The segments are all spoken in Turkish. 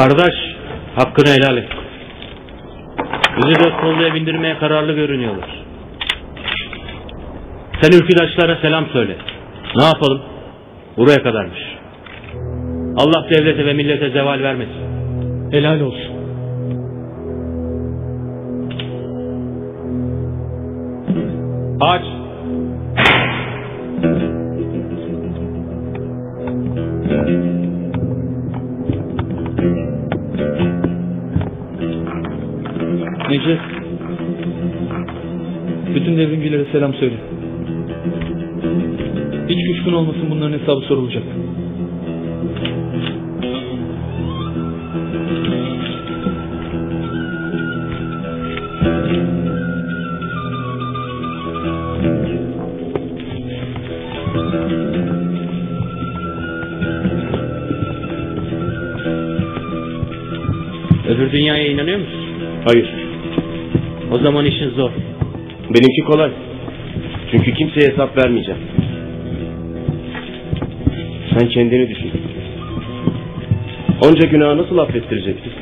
Kardeş, hakkını helal et. Bizi dört kolluya bindirmeye kararlı görünüyorlar. Sen ülküdaşlara selam söyle. Ne yapalım? Buraya kadarmış. Allah devlete ve millete zeval vermesin. Helal olsun. Aç. Necdet. Bütün devrimcilere selam söyle. Hiç kuşkun olmasın bunların hesabı sorulacak. Öbür dünyaya inanıyor musun? Hayır. O zaman işin zor. Benimki kolay. Çünkü kimseye hesap vermeyeceğim. Sen kendini düşün. Onca günahı nasıl affettireceksin?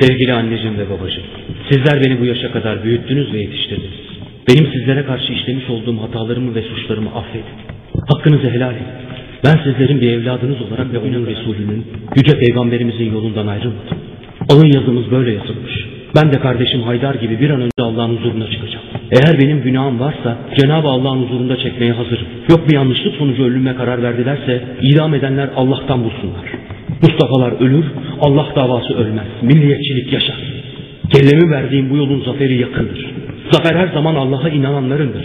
Sevgili anneciğim ve babacığım, sizler beni bu yaşa kadar büyüttünüz ve yetiştirdiniz. Benim sizlere karşı işlemiş olduğum hatalarımı ve suçlarımı affedin. Hakkınızı helal edin. Ben sizlerin bir evladınız olarak ve onun Resulünün, Yüce Peygamberimizin yolundan ayrılmadım. Alın yazımız böyle yazılmış. Ben de kardeşim Haydar gibi bir an önce Allah'ın huzuruna çıkacağım. Eğer benim günahım varsa Cenab-ı Allah'ın huzurunda çekmeye hazırım. Yok bir yanlışlık sonucu ölüme karar verdilerse idam edenler Allah'tan bulsunlar. Mustafa'lar ölür, Allah davası ölmez. Milliyetçilik yaşar. Kellemi verdiğim bu yolun zaferi yakındır. Zafer her zaman Allah'a inananlarındır.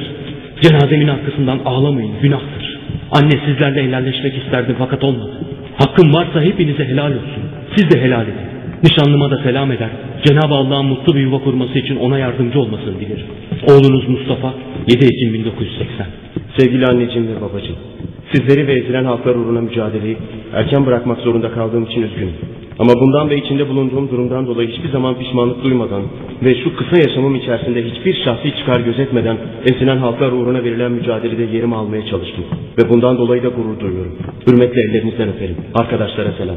Cenazemin arkasından ağlamayın, günahtır. Anne sizlerle helalleşmek isterdim fakat olmadı. Hakkım varsa hepinize helal olsun. Siz de helal edin. Nişanlıma da selam eder. Cenab-ı Allah'ın mutlu bir yuva kurması için ona yardımcı olmasını dilerim. Oğlunuz Mustafa, 7 Ekim 1980. Sevgili anneciğim ve babacığım. Sizleri ve ezilen halklar uğruna mücadeleyi erken bırakmak zorunda kaldığım için üzgünüm. Ama bundan ve içinde bulunduğum durumdan dolayı hiçbir zaman pişmanlık duymadan ve şu kısa yaşamım içerisinde hiçbir şahsi çıkar gözetmeden ezilen halklar uğruna verilen mücadelede yerimi almaya çalıştım. Ve bundan dolayı da gurur duyuyorum. Hürmetle ellerinizden öperim. Arkadaşlara selam.